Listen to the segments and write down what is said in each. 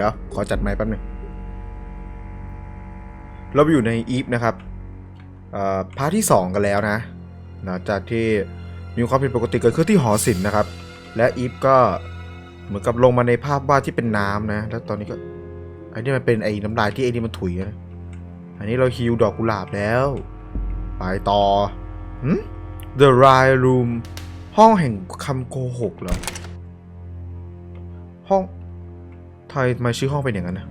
ดี๋ยวขอจัดไมค์แป๊บนึงเราอยู่ในอีฟนะครับพาร์ทที่ 2 กันแล้วนะหลังจากที่มีความผิดปกติเกิดขึ้นที่หอศิลป์นะครับ และอีฟก็เหมือนกับลงมาในภาพวาดที่เป็นน้ำนะ แล้วตอนนี้ก็อันนี้มันเป็นไอ้น้ำลายที่ไอ้นี่มันถุยนะอันนี้เราฮิวดอกกุหลาบแล้ว ไปต่อหืม The Rye Room ห้องแห่งคำโกหกเหรอ ห้อง ทำไมทำไมชื่อห้องเป็นอย่างนั้นนะ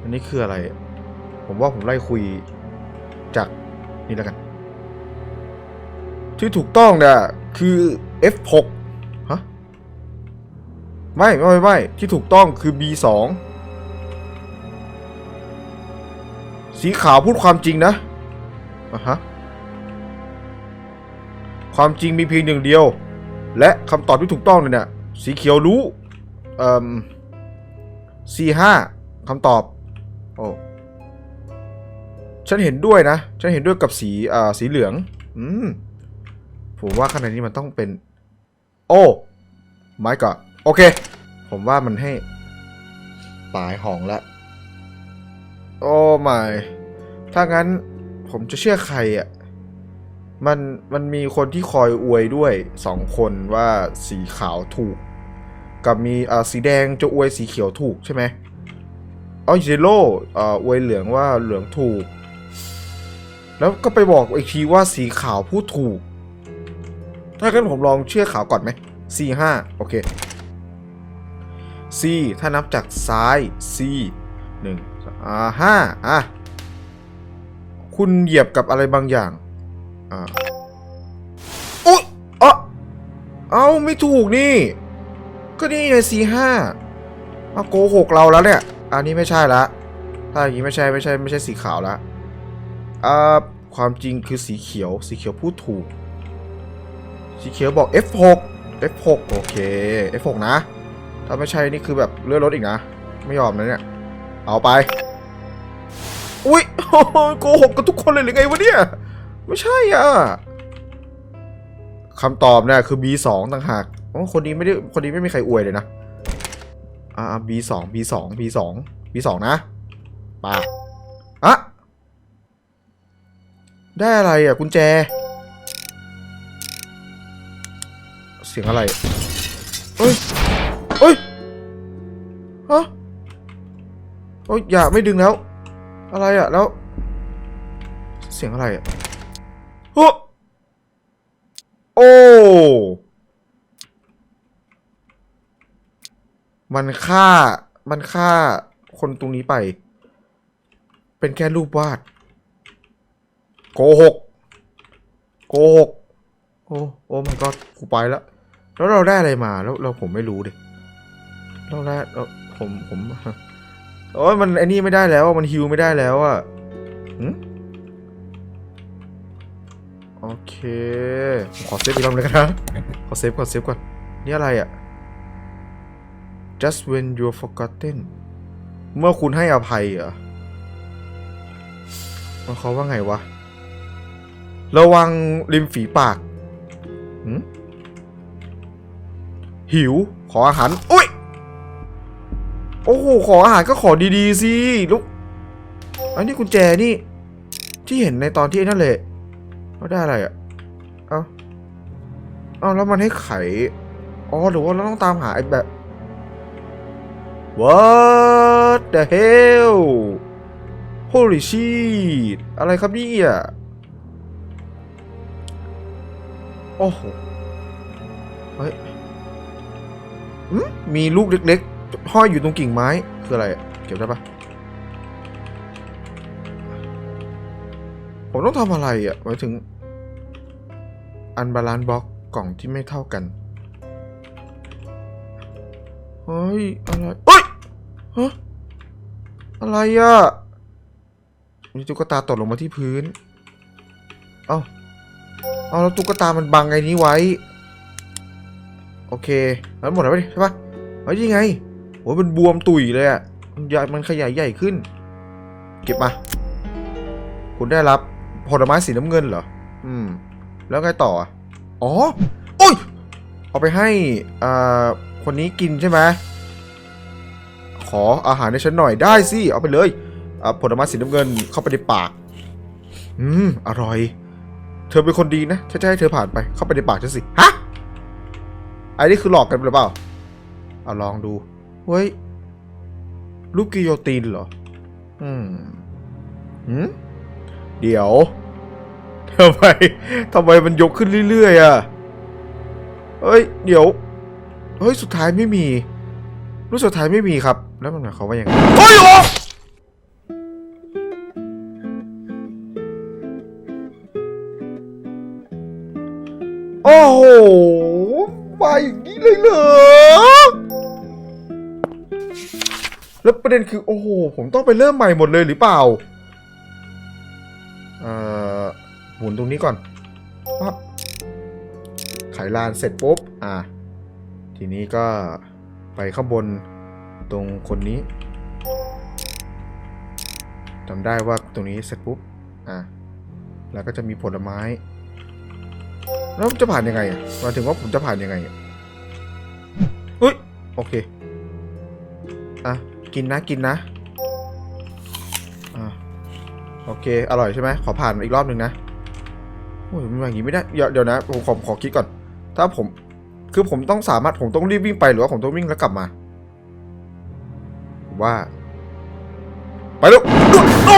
อันนี้คืออะไร ผมว่าผมไล่คุยจากนี่แล้วกัน ที่ถูกต้องเนี่ยคือ F6 ฮะไม่ไม่ไม่ไม่ที่ถูกต้องคือ B2 สีขาวพูดความจริงนะอะฮะ ความจริงมีเพียงหนึ่งเดียว และคำตอบที่ถูกต้องเนี่ย สีเขียวรู้ เอ่อ C5 คำตอบ โอ้ ฉันเห็นด้วยนะ ฉันเห็นด้วยกับสีอ่าสีเหลือง อืม ผมว่าข้างในนี้มันต้องเป็น โอ้ไม่ก็โอเค ผมว่ามันให้ตายหองละ โอ้ไม่ถ้างั้นผมจะเชื่อใครอะ มัน มันมีคนที่คอยอวยด้วยสองคนว่าสีขาวถูก กับมีอ่าสีแดงจะอวยสีเขียวถูกใช่ไหมอ๋อเยลโล่อ่าอวยเหลืองว่าเหลืองถูก แล้วก็ไปบอกอีกทีว่าสีขาวพูดถูก ถ้างั้นผมลองเชื่อขาวก่อนไหม C 5โอเค C ถ้านับจากซ้าย C หนึ่งอ่าห้าอะ คุณเหยียบกับอะไรบางอย่าง อ่าอุ๊ยเอเอาไม่ถูกนี่ ก็นี่ไง C ห้ามาโกหกเราแล้วเนี่ย อันนี้ไม่ใช่ละ ถ้าอย่างนี้ไม่ใช่ไม่ใช่ไม่ใช่สีขาวละอ่าความจริงคือสีเขียว สีเขียวพูดถูก สีเขียวบอก F6 F6 โอเค F6 นะ ถ้าไม่ใช่นี่คือแบบเลื่อนรถอีกนะ ไม่ยอมนะเนี่ย เอาไป อุ๊ยโกหกกันทุกคนเลยหรือไงวะเนี่ย ไม่ใช่อะคำตอบเนี่ยคือ B2 ต่างหาก โอ๋อคนนี้ไม่ได้คนนี้ไม่มีใครอวยเลยนะ อ่า B2 B2 B2 B2 นะปาอะได้อะไรอะกุญแจ เสียงอะไรเฮ้ยเฮ้ยฮะโอ้ยอย่าไม่ดึงแล้ว อะไรอะแล้ว เสียงอะไรอะเฮ้อโอ้ มันฆ่า มันฆ่าคนตรงนี้ไป เป็นแค่รูปวาด โกหก โกหก โอ้ โอ้มันก็กูไปแล้ว แล้วเราได้อะไรมา แล้วเราผมไม่รู้ดิเราได้เราผม ผม โอ้ยมันไอ้นี่ไม่ได้แล้ว มันฮิวไม่ได้แล้วอะหึโอเค ขอเซฟอีกรอบเลยกันนะ ขอเซฟก่อนเซฟก่อน นี่อะไรอะ just when you're forgotten เมื่อคุณให้อภัยเหรอมันเขาว่าไงวะ ระวังริมฝีปาก หิว ขออาหาร อุ้ย โอ้โห ขออาหารก็ขอดีๆสิลูก อันนี้กุญแจนี่ ที่เห็นในตอนที่นั่นเลยเขาได้อะไรอะ่ะ เอาเอาแล้วมันให้ไข อ๋อ หรือว่าเราต้องตามหาไอ้แบบ What the hell Holy shit อะไรครับเนี่ยโอ้โหเฮ้ยอืมมีลูกเล็กๆ ห้อยอยู่ตรงกิ่งไม้ คืออะไร เก็บได้ปะผมต้องทำอะไรอะหมายถึง อันบาลานบล็อกกล่องที่ไม่เท่ากัน เฮ้ย อะไรเฮ้ย ฮะอะไรอะมีตุ๊กตาตกลงมาที่พื้น เอ้า เอาแล้วตุ๊กตามันบังไงนี้ไว้ โอเคแล้วหมดแล้วดิใช่ปะเฮ้ยยังไงโอ้ยมันบวมตุยเลยอะมันใหญ่มันขยายใหญ่ขึ้น เก็บมา คุณได้รับผลไม้สีน้ำเงินเหรอ อืม แล้วไงต่อ อ๋อ โอ้ย เอาไปให้อ่าคนนี้กินใช่ไหม ขออาหารให้ฉันหน่อยได้สิเอาไปเลยอะผลไม้สีน้ำเงินเข้าไปในปาก อืม อร่อย เธอเป็นคนดีนะฉันจะให้เธอผ่านไปเข้าไปในปากฉันสิ ฮะ ไอ้นี่คือหลอกกันหรือเปล่า เอาลองดู เฮ้ย รูปกิโยตินเหรอ อืมหืมเดี๋ยวทำไมทำไมมันยกขึ้นเรื่อยๆอะ เฮ้ย เดี๋ยว เฮ้ย สุดท้ายไม่มี รูปสุดท้ายไม่มีครับ แล้วมันหมายความว่ายังไงเฮ้ยโอ้โอ้โหมาอย่างนี้เลยเหรอ แล้วประเด็นคือโอ้โห ผมต้องไปเริ่มใหม่หมดเลยหรือเปล่า เอ่อ หมุนตรงนี้ก่อนปั๊บไขลานเสร็จปุ๊บ อะ ทีนี้ก็ไปข้างบน ตรงคนนี้จำได้ว่าตรงนี้เสร็จปุ๊บ อะ แล้วก็จะมีผลไม้ แล้วจะผ่านยังไงอะมาถึงว่าผมจะผ่านยังไงอะเฮ้ย โอเค อะ กินนะ กินนะ อะ โอเค อร่อยใช่ไหม ขอผ่านอีกรอบหนึ่งนะ โอ้ยมันอย่างนี้ไม่ได้ เดี๋ยวนะ ผมขอขอคิดก่อน ถ้าผม คือผมต้องสามารถ ผมต้องรีบวิ่งไปหรือว่าผมต้องวิ่งแล้วกลับมา ว่า ไปแล้วโอ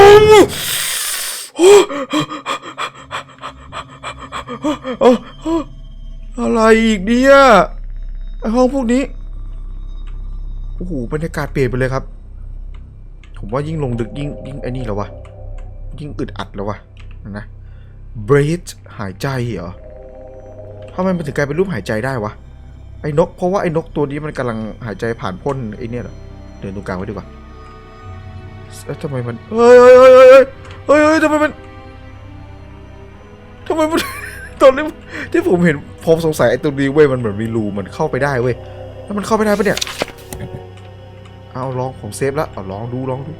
้โอ้อะไรอีกเนี่ยไอห้องพวกนี้ โอ้โห บรรยากาศเปลี่ยนไปเลยครับ ผมว่ายิ่งลงดึกยิ่งยิ่งไอ้นี่แล้ววะ ยิ่งอึดอัดแล้ววะนะ breathe หายใจเหรอทำไมมันถึงกลายเป็นรูปหายใจได้วะ ไอ้นก เพราะว่าไอ้นกตัวนี้มันกำลังหายใจผ่านพ่นไอ้เนี่ยเหรอ เดินตรงกลางไว้ดีกว่าเอ้ยทำไมมันเฮ้ยเฮ้ยเฮ้ยเฮ้ยเฮ้ยเฮ้ยทำไมมันทำไมมันตอนนี้ที่ผมเห็นผมสงสัยไอ้ตัวนี้เว้ยมันเหมือนมีรูมันเข้าไปได้เว้ยแล้วมันเข้าไปได้ปะเนี่ยเอาลองผมเซฟแล้วเอาลองดูลองดู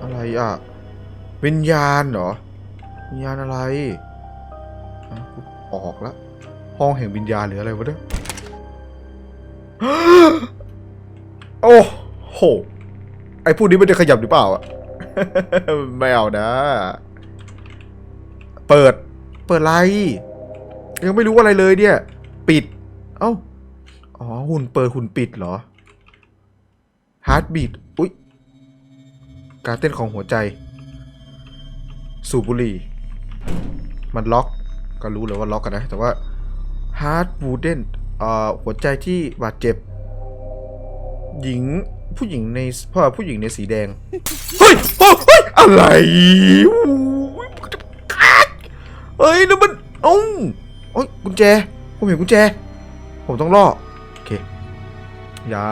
อะไรอะวิญญาณเหรอวิญญาณอะไรอออกแล้วห้องแห่งวิญญาณหรืออะไรวะเนี่ย โอ้โห ไอ้พวกนี้มันจะขยับหรือเปล่าอะไม่เอานะ เปิด เปิดอะไร ยังไม่รู้อะไรเลยเนี่ย ปิด เอ้า อ๋อ หุ่นเปิดหุ่นปิดเหรอ ฮาร์ดบีดอุ๊ย การเต้นของหัวใจ สูบบุหรี่ มันล็อก ก็รู้เลยว่าล็อกกันนะ แต่ว่า Heart w o o d e n เอ่อหัวใจที่บาดเจ็บ หญิงผู้หญิงในพ่อผู้หญิงในสีแดง เฮ้ยเฮ้ยอะไรโอ้ยเฮ้ยแล้วมันเอ้าโอ้ยกุญแจผมเห็นกุญแจ ผมต้องล่อโอเคอย่า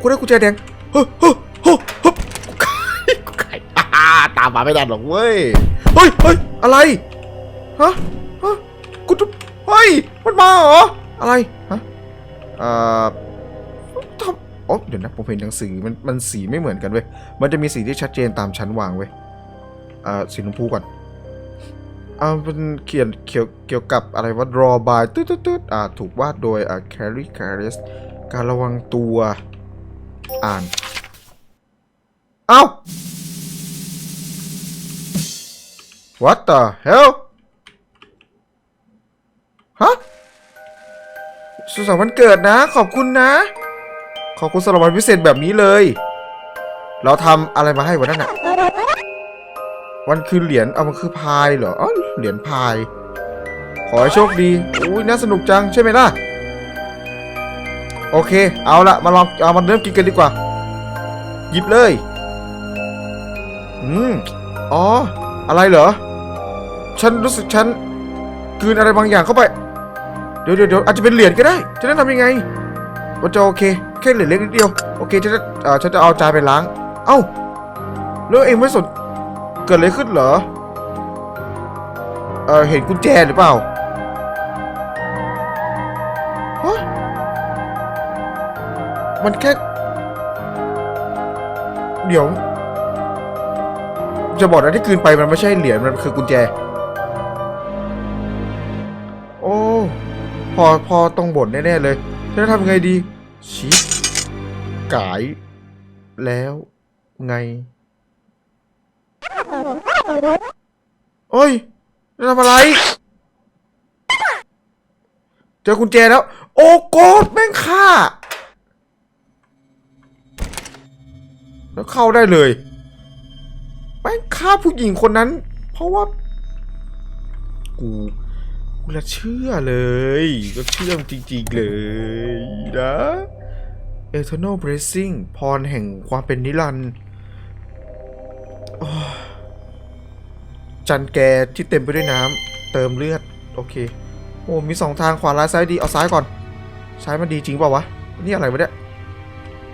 กูได้กุญแจแดงเฮ้ยเฮ้ยเฮ้ยกูไก่กูไก่อ่าตามมาไม่ได้หรอกเว้ยเฮ้ยเฮ้ยอะไรฮะฮะกูจะเฮ้ยมันมาเหรออะไรฮะเอ่อ อ๋อเดี๋ยวนะผมเห็นหนังสือมันมันสีไม่เหมือนกันเว้ย มันจะมีสีที่ชัดเจนตามชั้นวางเว้ยอ่อสีชมพูก่อนอ่ามันเขียนเกี่ยวเกี่ยวกับอะไรว่า draw by ตืดตืดตืดอ่าถูกวาดโดยอ่า carry careless การระวังตัวอ่าน เอ้า What the hell ฮะสุสันวันเกิดนะ ขอบคุณนะ ขอบคุณสำหรับวันพิเศษแบบนี้เลย เราทำอะไรมาให้วันนั้นอะวันคือเหรียญเอามันคือพายเหรออ๋อเหรียญพาย ขอให้โชคดีอุ้ยน่าสนุกจังใช่ไหมล่ะ โอเค เอาละมาลองเอามาเริ่มกินกันดีกว่า หยิบเลย อืม อ๋อ อะไรเหรอ ฉันรู้สึกฉันกืนอะไรบางอย่างเข้าไป เดี๋ยวเดี๋ยวเดี๋ยวอาจจะเป็นเหรียญก็ได้ จะได้ทำยังไง ว่าจะโอเคแค่เหรียญเล็กนิดเดียวโอเคฉันจะเอ่อฉันจะเอาจานไปล้าง เอ้าแล้วเองไม่สนเกิดอะไรขึ้นเหรอเออเห็นกุญแจหรือเปล่าฮะมันแค่ เดี๋ยว จะบอกนะที่กลืนไปมันไม่ใช่เหรียญมันคือกุญแจ โอ้ พอพอต้องบ่นแน่ ๆ เลย จะทำไงดีชีสกาย แล้วไงเอ้ยทำอะไร เจอกุญแจแล้ว โอ้โกดแม่งฆ่า แล้วเข้าได้เลยแม่งฆ่าผู้หญิงคนนั้น เพราะว่า กู กูละเชื่อเลย ก็เชื่อมจริงๆเลยนะ Eternal Blessing พรแห่งความเป็นนิรันดร์จันแกที่เต็มไปด้วยน้ำเติมเลือด โอเค โอ้ มีสองทางขวาร้ายซ้ายดี เอาซ้ายก่อน ซ้ายมันดีจริงเปล่าวะ นี่อะไรวะเนี่ย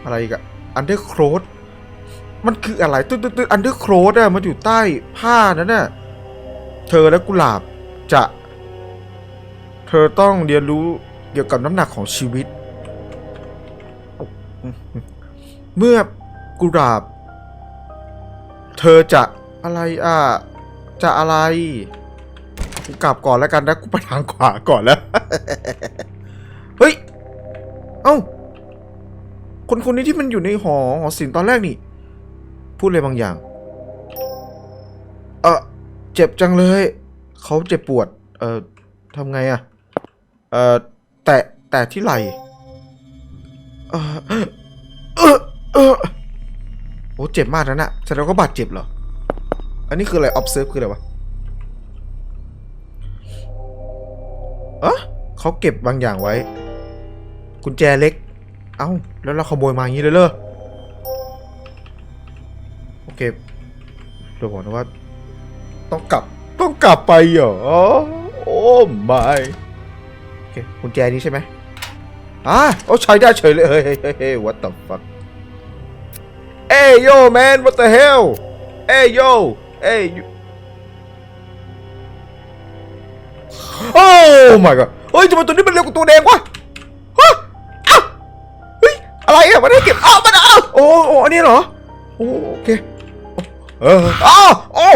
อะไรอีกอะ Undercloth มันคืออะไรตึ๊ดตึ๊ดตึ๊ด Undercloth อะมันอยู่ใต้ผ้านั่นน่ะเธอและกุหลาบจะ ธอต้องเรียนรู้เกี่ยวกับน้ำหนักของชีวิต เมื่อกุหลาบ เธอจะอะไรอะ จะอะไรกูกลับก่อนแล้วกันนะกูไปทางขวาก่อนแล้ว เฮ้ย เอ้า คนคนนี้ที่มันอยู่ในหอหอศิลป์ตอนแรกนี่ พูดอะไรบางอย่าง เออเจ็บจังเลย เขาเจ็บปวด เออทำไงอะ เออแตะแตะที่ไหลเออเออเออโอ้เจ็บมากนะน่ะแสดงว่าบาดเจ็บเหรอ อันนี้คืออะไร observe คืออะไรวะเอะเขาเก็บบางอย่างไว้ กุญแจเล็ก เอ้า แล้วเราขโมยมาอย่างนี้เลยเหรอ โอเคเดี๋ยวบอกนะว่า ต้องกลับ ต้องกลับไปเหรอ โอ้ไม่ เคกุญแจนี้ใช่ไหมอ่าโอ้ใช้ได้เฉยเลย เฮ้ยเฮ้ยเฮ้ย what the fuck เอ้ยโย man what the hell เอ้ยโยเอ้ยโอ้ my god เฮ้ยทำไมตัวนี้มันเร็วกว่าตัวแดงวะฮะอ้าวเฮ้ย อะไรอะมันได้เก็บอ้าวมันอ้าวโอ้โอ้อันนี้เหรอ โอเคเอออ้าวโอ้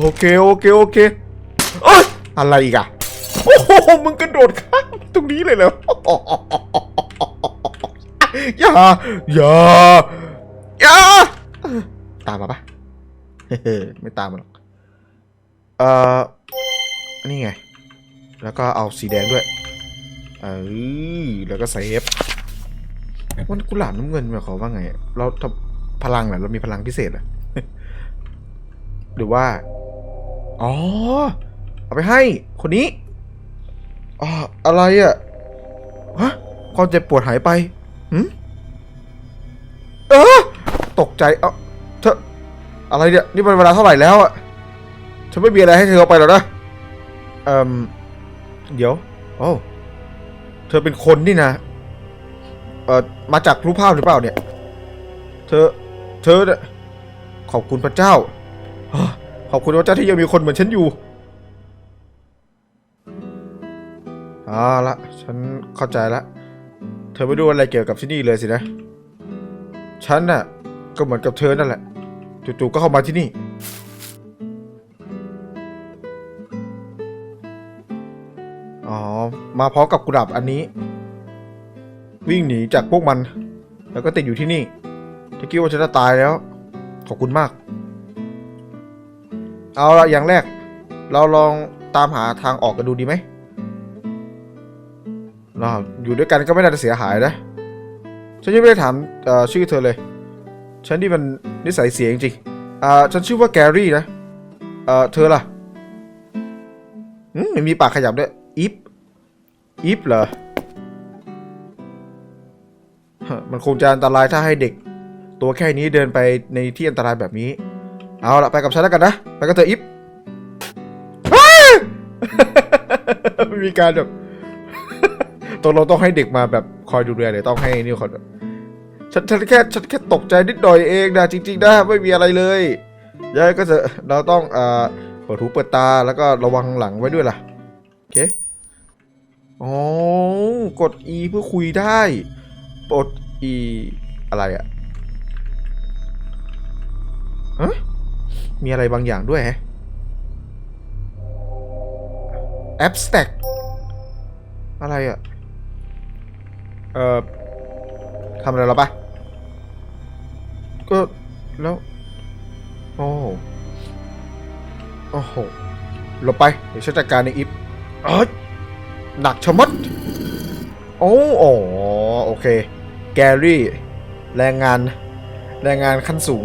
โอเค โอเค โอเคเอ้ยอะไรอีกอะ โอ้โหมึงกระโดดข้ามตรงนี้เลยเหรออย่าอย่าอย่าตามมาปะเฮ้ไม่ตามมาหรอกเอ่อนี่ไง แล้วก็เอาสีแดงด้วยเออแล้วก็เซฟมันกุหลาบน้ำเงินหมายความว่าไง เราทำพลังเหรอเรามีพลังพิเศษเหรอหรือว่า อ๋อ เอาไปให้คนนี้ อ๋ออะไรอะ่ะฮะความเจ็บปวดหายไปหืมเออตกใจเอ้าเธออะไรเนี่ยนี่เป็นเวลาเท่าไหร่แล้วอะฉันไม่มีอะไรให้เธอเอาไปหรอกนะเอ่มเดี๋ยวโอ้เธอเป็นคนนี่นะเอ่อมาจากรูปภาพหรือเปล่าเนี่ย เธอ เธอเนี่ยขอบคุณพระเจ้า ขอบคุณพระเจ้าที่ยังมีคนเหมือนฉันอยู่ เอละฉันเข้าใจละ เธอไม่รู้อะไรเกี่ยวกับที่นี่เลยสินะ ฉันน่ะ ก็เหมือนกับเธอนั่นแหละ จู่ๆก็เข้ามาที่นี่ อ๋อ มาพร้อมกับกุหลาบอันนี้ วิ่งหนีจากพวกมัน แล้วก็ติดอยู่ที่นี่ถ้าคิดว่าฉันจะตายแล้ว ขอบคุณมาก เอาละอย่างแรก เราลองตามหาทางออกกันดูดีไหม เราอยู่ด้วยกันก็ไม่น่าจะเสียหายนะ ฉันยังไม่ได้ถามชื่อเธอเลย ฉันนี่มันนิสัยเสียจริงๆอ่าฉันชื่อว่าแกรี่นะเอ่อเธอล่ะอืมไม่มีปากขยับด้วยอีฟอีฟเหรอมันคงจะอันตรายถ้าให้เด็ก ตัวแค่นี้เดินไปในที่อันตรายแบบนี้ เอาละไปกับฉันแล้วกันนะ ไปกับเธออิฟม่มีการแบบ ตกลงต้องให้เด็กมาแบบคอยดูแลเลยต้องให้นี่คนฉันฉันแค่ฉันแค่ตกใจนิดหน่อยเองนะจริงๆนะไม่มีอะไรเลยยายก็จะเราต้องอ่าเปิดหูเปิดตาแล้วก็ระวังหลังไว้ด้วยล่ะโอเคอ๋อกด E เพื่อคุยได้กด E อะไรอะฮะมีอะไรบางอย่างด้วยแฮะ abstract อะไรอะ เอ่อทำอะไรเราปะก็แล้ว โอ้โอ้โหหลบไปเดี๋ยวฉันจัดการในอิฟเอ้ยหนักชะมัดโอ้โอโอเค แกรี่ แรงงาน แรงงานขั้นสูง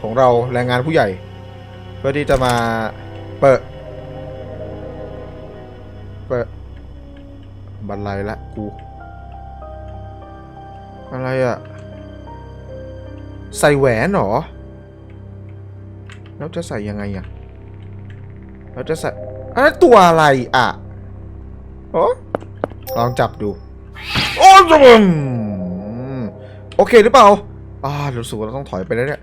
ของเราแรงงานผู้ใหญ่ เพื่อที่จะมาเปิด เปิดบันไลละกู อะไรอะใส่แหวนเหรอ แล้วจะใส่ยังไงอะแล้วจะใส่อันนั้นตัวอะไรอะโอ้ลองจับดู โอ้จมโอเคหรือเปล่า อ่ารู้สึกว่าเราต้องถอยไปแล้วเนี่ย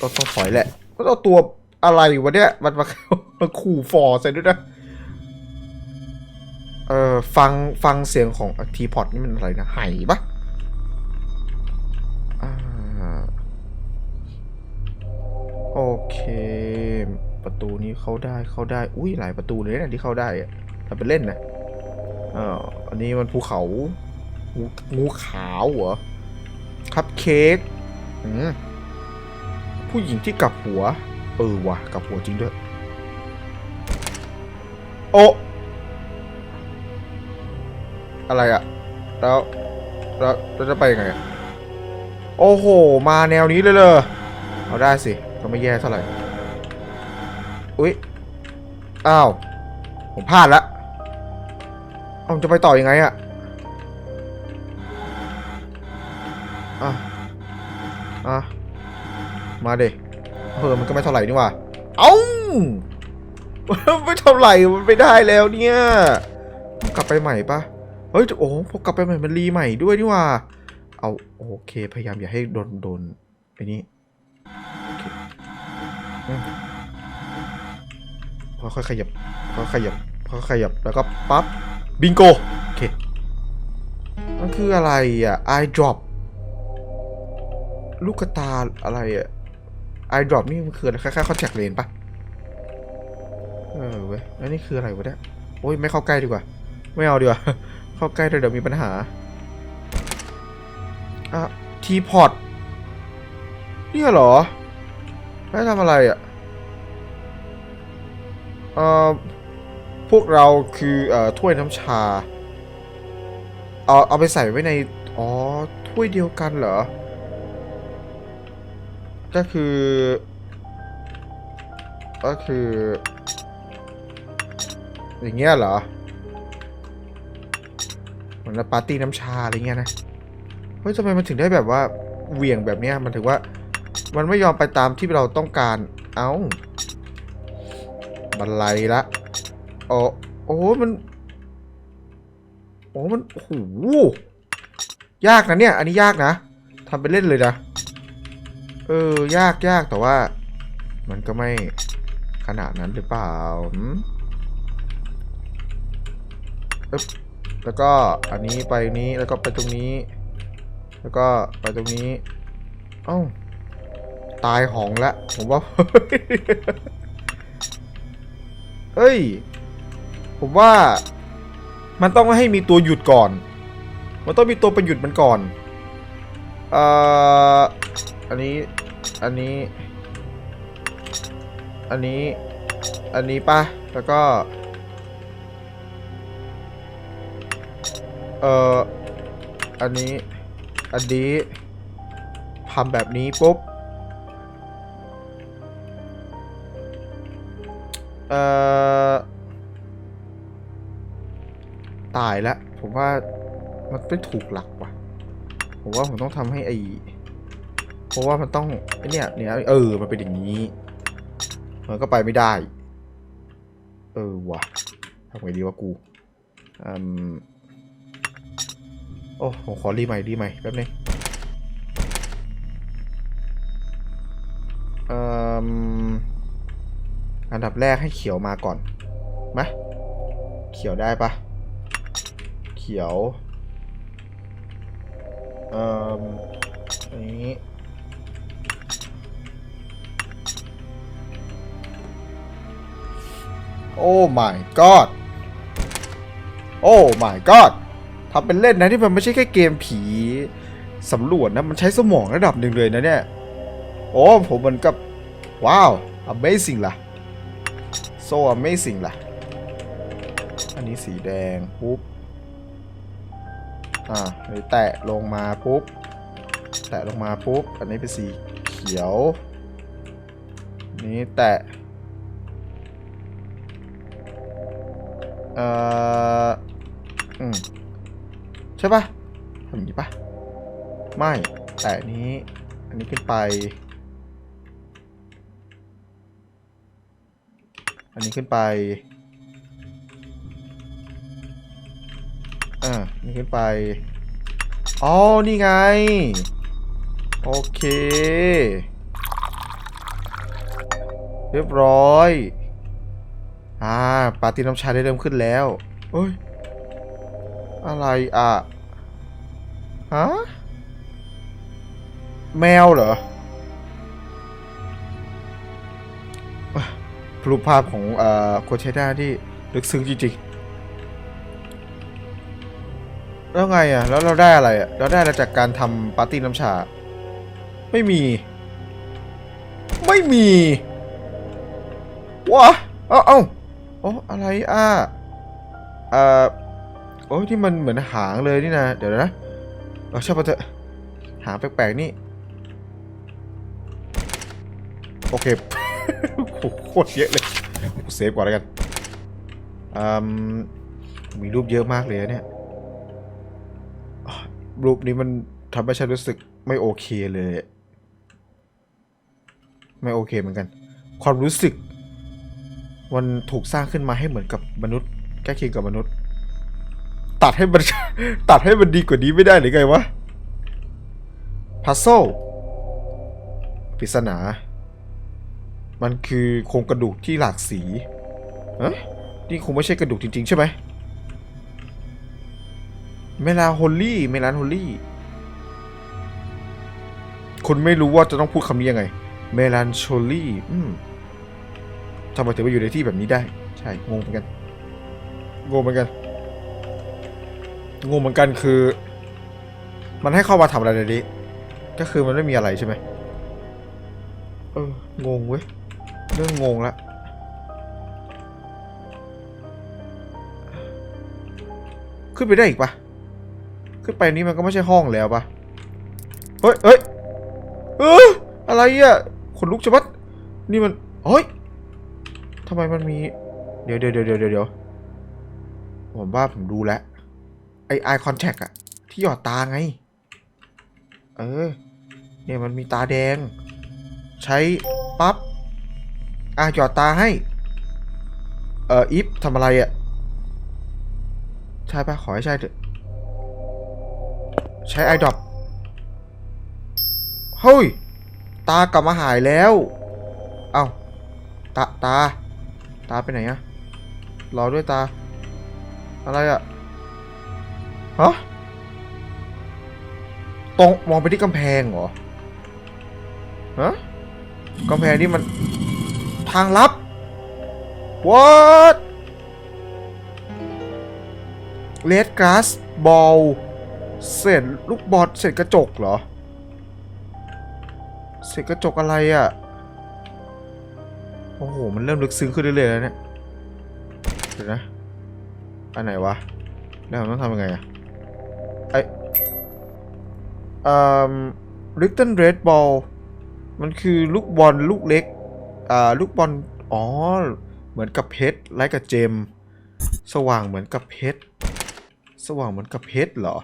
ก็ต้องถอยแหละก็เอาตัวอะไรวะเนี่ย มันมามาขู่ฟอร์ใส่ด้วยนะ เอ่อ ฟัง ฟังเสียงของทีพอตนี่มันอะไรนะ ไหปะ โอเค ประตูนี้เข้าได้เข้าได้ อุ้ยหลายประตูเลยนะที่เข้าได้อะถ้าไปเล่นนะอ่าอันนี้มันภูเขา งูขาวเหรอคัพเค้กผู้หญิงที่กลับหัว เออว่ะกลับหัวจริงด้วย โออะไรอะแล้วแล้วเราจะไปยังไงอะโอ้โห มาแนวนี้เลยเลยเอาได้สิ ก็ไม่แย่เท่าไหร่ อุ๊ย อ้าว ผมพลาดละเอาผมจะไปต่อยังไงอะอะ อะ มาเด็เออมันก็ไม่เท่าไหร่นี่ว่า เอ้าไม่เท่าไหร่ มันไม่ได้แล้วเนี่ย กลับไปใหม่ปะเฮ้ย โอ้โหพอกลับไปใหม่มันรีใหม่ด้วยนี่ว่า เอาโอเค พยายามอย่าให้โดนโดนไอ้นี่ ค่อยๆขยับค่อยๆขยับค่อยๆขยับแล้วก็ปั๊บบิงโกโอเคมันคืออะไรอะ eye drop ลูกตาอะไรอะ eye drop นี่มันคืออะไรคล้ายๆ contact lens ปะเออเว้ยแล้วนี่คืออะไรวะเนี่ยโอ้ยไม่เข้าใกล้ดีกว่า ไม่เอาดีกว่า เข้าใกล้เดี๋ยวมีปัญหาอะทีพอตเนี่ยเหรอ แล้ทำอะไรอะเอ่อพวกเราคือเอ่อถ้วยน้ำชา เอาเอาไปใส่ไว้ใน อ๋อ ถ้วยเดียวกันเหรอ ก็คือ ก็คือ อย่างเงี้ยเหรอ เหมือนปาร์ตี้น้ำชาอะไรเงี้ยนะ เฮ้ยทำไมมันถึงได้แบบว่าเหวี่ยงแบบเนี้ยมันถึงว่า มันไม่ยอมไปตามที่เราต้องการ เอ้าบันไลละโอ้โอ้มัน โอ้มันโอ้โหยากนะเนี่ย อันนี้ยากนะทำไปเล่นเลยนะ เออ ยากยากแต่ว่า มันก็ไม่ขนาดนั้นหรือเปล่าหืมอึ๊บแล้วก็อันนี้ไปนี้แล้วก็ไปตรงนี้ แล้วก็ไปตรงนี้ เอ้า ตายหองละผมว่าเฮ้ย ผมว่า มันต้องให้มีตัวหยุดก่อน มันต้องมีตัวปหยุดมันก่อน เอ่อ อันนี้ อันนี้ อันนี้ อันนี้ป่ะ แล้วก็ เอ่อ อันนี้ อันนี้ทำแบบนี้ปุ๊บ อ่อ ตายแล้ว ผมว่ามันไม่ถูกหลักว่ะ ผมว่าผมต้องทำให้ไอเพราะว่ามันต้องไอเนี่ยเนี่ยเออ มันเป็นอย่างนี้ มันก็ไปไม่ได้ เออว่ะทำไงดีวะกูอืมโอ้ผมขอรีใหม่รีใหม่แป๊บนึง อันดับแรกให้เขียวมาก่อนไหมเขียวได้ปะเขียว เอ่ออันนี้โอ้ my god โอ้ my god ทำเป็นเล่นนะที่มันไม่ใช่แค่เกมผีสำรวจนะ มันใช้สมองระดับหนึ่งเลยนะเนี่ย โอ้ ผมมือนกับ ว้าว amazing ล่ะ so amazing ล่ะ อันนี้สีแดง ปุ๊บ อ่าหรือแตะลงมาปุ๊บ แตะลงมาปุ๊บ อันนี้เป็นสีเขียว นี้แตะ เอ่อ อืม ใช่ปะทำอย่างนี้ปะไม่ แต่นี้ อันนี้ขึ้นไป อันนี้ขึ้นไป อ่า นี่ขึ้นไป อ๋อ นี่ไง โอเค เรียบร้อย อ่า ปาร์ตี้น้ำชาได้เริ่มขึ้นแล้วเอ้ย อะไรอะ ฮะ แมวเหรอ รูปภาพของเอ่อโคเชด้าที่ลึกซึ้งจริงๆ แล้วไงอะ แล้วเราได้อะไรอะ เราได้อะไรจากการทำปาร์ตี้น้ำชา ไม่มี ไม่มีวะเอ้าเอ้าโอ้อะไรอะเอ่อโอ้ยที่มันเหมือนหางเลยนี่นะ เดี๋ยวนะเราชอบมาเถอะหางแปลกๆนี่ โอเค โอ้โหโคตรเยอะเลยเซฟก่อนแล้วกันอืมมีรูปเยอะมากเลยเนี่ย รูปนี้มันทำให้ฉันรู้สึกไม่โอเคเลย ไม่โอเคเหมือนกัน ความรู้สึก มันถูกสร้างขึ้นมาให้เหมือนกับมนุษย์ใกล้เคียงกับมนุษย์ ตัดให้มันตัดให้มันดีกว่านี้ไม่ได้หรือไงวะพัซโซปริศนา มันคือโครงกระดูกที่หลากสีเอ๊ะนี่คงไม่ใช่กระดูกจริงๆ ใช่ไหมเมลาโฮลี่เมลานโฮลี่คุณไม่รู้ว่าจะต้องพูดคำนี้ยังไง เมลานโชลี่อืมทำไมถึงมาอยู่ในที่แบบนี้ได้ ใช่ งงเหมือนกัน งงเหมือนกัน งงเหมือนกันคือ มันให้เข้ามาทำอะไรในนี้ก็คือมันไม่มีอะไรใช่ไหมเอองงเว้ย เรื่องงงละขึ้นไปได้อีกปะขึ้นไปนี้มันก็ไม่ใช่ห้องแล้วปะเฮ้ยเฮ้ยเอออะไรอะขนลุกชะมัดนี่มันเฮ้ยทำไมมันมี เดี๋ยวเดี๋ยวเดี๋ยวเดี๋ยวเดี๋ยวผมว่าผมดูแลไอไอคอนแทคอะที่หยอดตาไง เออ เนี่ยมันมีตาแดง ใช้ปั๊บ อะหยอดตาให้ เอ่ออีฟทำอะไรอะใช่ปะขอให้ใช่เถอะใช้ไอดอปเฮ้ย ตากลับมาหายแล้ว เอ้า ตา ตา ตาไปไหนอะรอด้วยตา อะไรอะฮะตรงมองไปที่กำแพงเหรอ ฮะกำแพงนี่มัน ทางลับ what red glass ball เศษลูกบอลเศษกระจกเหรอ เศษกระจกอะไรอะ่ะ โอ้โห มันเริ่มลึกซึ้งขึ้นเรื่อยๆแล้วเนี่ย เดี๋ยวนะ อันไหนวะ แล้วต้องทำยังไงอะไอเอ่อ Little Red Ball มันคือลูกบอลลูกเล็ก ลูกบอลอ๋อ เหมือนกับเพชรไร้กับเจม สว่างเหมือนกับเพชรสว่างเหมือนกับเพชรเหรอ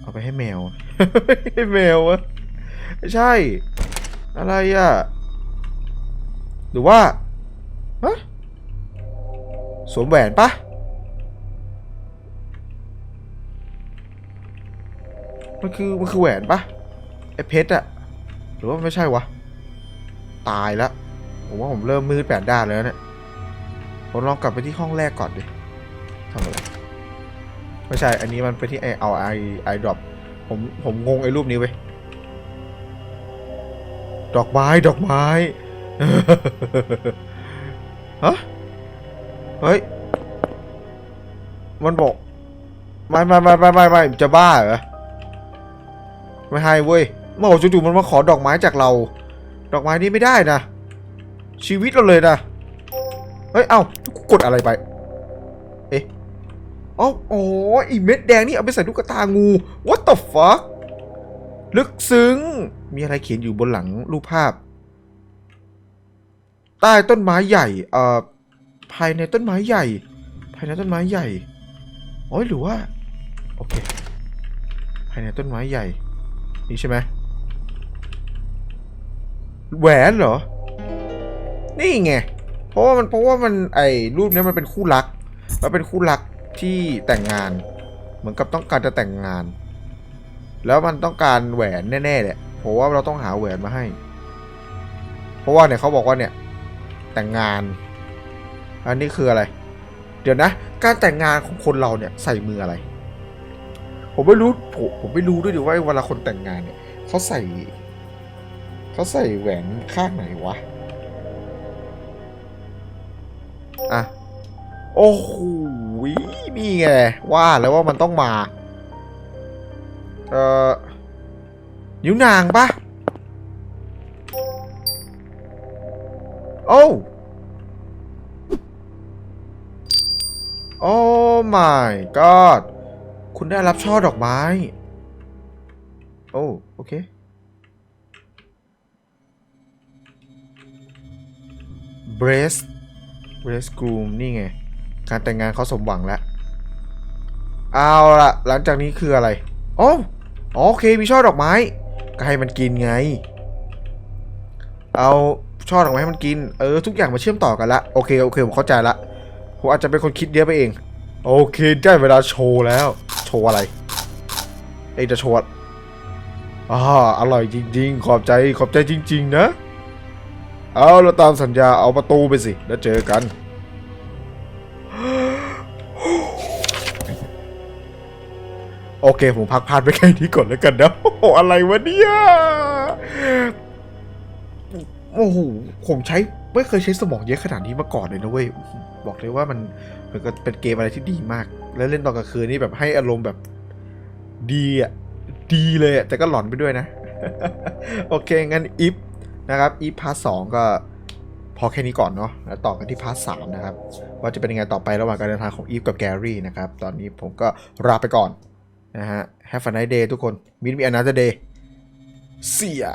เอาไปให้แมว ให้แมวอะไม่ใช่ อะไรอะหรือว่าฮะสวมแหวนปะมันคือมันคือแหวนปะไอเพชรอะหรือว่าไม่ใช่วะ ตายแล้ว ผมว่าผมเริ่มมืดแปดด้านแล้วเนี่ย ผมลองกลับไปที่ห้องแรกก่อนดิทำอะไร ไม่ใช่ อันนี้มันไปที่ไอเอาไอไอดรอป ผมผมงงไอรูปนี้เว้ย ดอกไม้ดอกไม้ฮะเฮ้ย มันบอก ไม่ไม่ไม่ไม่ไม่ไม่จะบ้าเหรอ ไม่ให้เว้ยเมื่อโอ้จู่ๆมันมาขอดอกไม้จากเรา ดอกไม้นี้ไม่ได้นะ ชีวิตเราเลยนะ เฮ้ย เอ้ากดอะไรไป เอ๊ะอ๋อโอ้อีเม็ดแดงนี่เอาไปใส่ลูกกระตางู what the fuck ลึกซึ้ง มีอะไรเขียนอยู่บนหลังรูปภาพ ใต้ต้นไม้ใหญ่ เอ่อ ภายในต้นไม้ใหญ่ ภายในต้นไม้ใหญ่โอ้ยหรือว่า โอเค ภายในต้นไม้ใหญ่ นี่ใช่ไหม แหวนเหรอ นี่ไง เพราะว่ามันเพราะว่ามันไอ้รูปนี้มันเป็นคู่รัก มันเป็นคู่รักที่แต่งงาน เหมือนกับต้องการจะแต่งงาน แล้วมันต้องการแหวนแน่ๆเลยเพราะว่าเราต้องหาแหวนมาให้ เพราะว่าเนี่ยเขาบอกว่าเนี่ยแต่งงาน อันนี้คืออะไร เดี๋ยวนะ การแต่งงานของคนเราเนี่ยใส่มืออะไร ผมไม่รู้ผมผมไม่รู้ด้วยดิว่าเวลาคนแต่งงานเนี่ยเขาใส่ เขาใส่แหวนข้างไหนวะ อะ โอ้โหนี่ไง ว่าแล้วว่ามันต้องมา เอ่อ นิ้วนางปะโอ้โอ้ my god คุณได้รับช่อดอกไม้ โอ้ โอเค breast breast groom นี่ไง การแต่งงานเขาสมหวังแล้ว เอาละหลังจากนี้คืออะไรอ๋ออ๋อโอเค มีช่อดอกไม้ ก็ให้มันกินไง เอาช่อดอกไม้ให้มันกิน เออ ทุกอย่างมาเชื่อมต่อกันละ โอเค โอเค ผมเข้าใจละ ผมอาจจะเป็นคนคิดเยอะไปเอง โอเค ได้เวลาโชว์แล้ว โชว์อะไร เอ้ยจะโชว์อ่าอร่อยจริง ๆ ขอบใจ ขอบใจจริง ๆ นะ เอาเราตามสัญญาเอาประตูไปสิ แล้วเจอกัน โอเค ผมพักพาดไปแค่นี้ก่อนแล้วกันนะโอ้โหอะไรวะเนี่ยโอ้โหผมใช้ไม่เคยใช้สมองเยอะขนาดนี้มาก่อนเลยนะเว้ยบอกเลยว่ามันมันก็เป็นเกมอะไรที่ดีมาก แล้วเล่นตอนกลางคืนนี่แบบให้อารมณ์แบบดีอะดีเลยอะแต่ก็หลอนไปด้วยนะ โอเค งั้นอิฟ นะครับอีฟพาร์ทสองก็พอแค่นี้ก่อนเนาะแล้วต่อกันที่พาร์ทสามนะครับ ว่าจะเป็นยังไงต่อไประหว่างการเดินทางของอีฟกับแกรี่นะครับ ตอนนี้ผมก็ลาไปก่อนนะฮะ Have a nice day ทุกคน Meet me another day See ya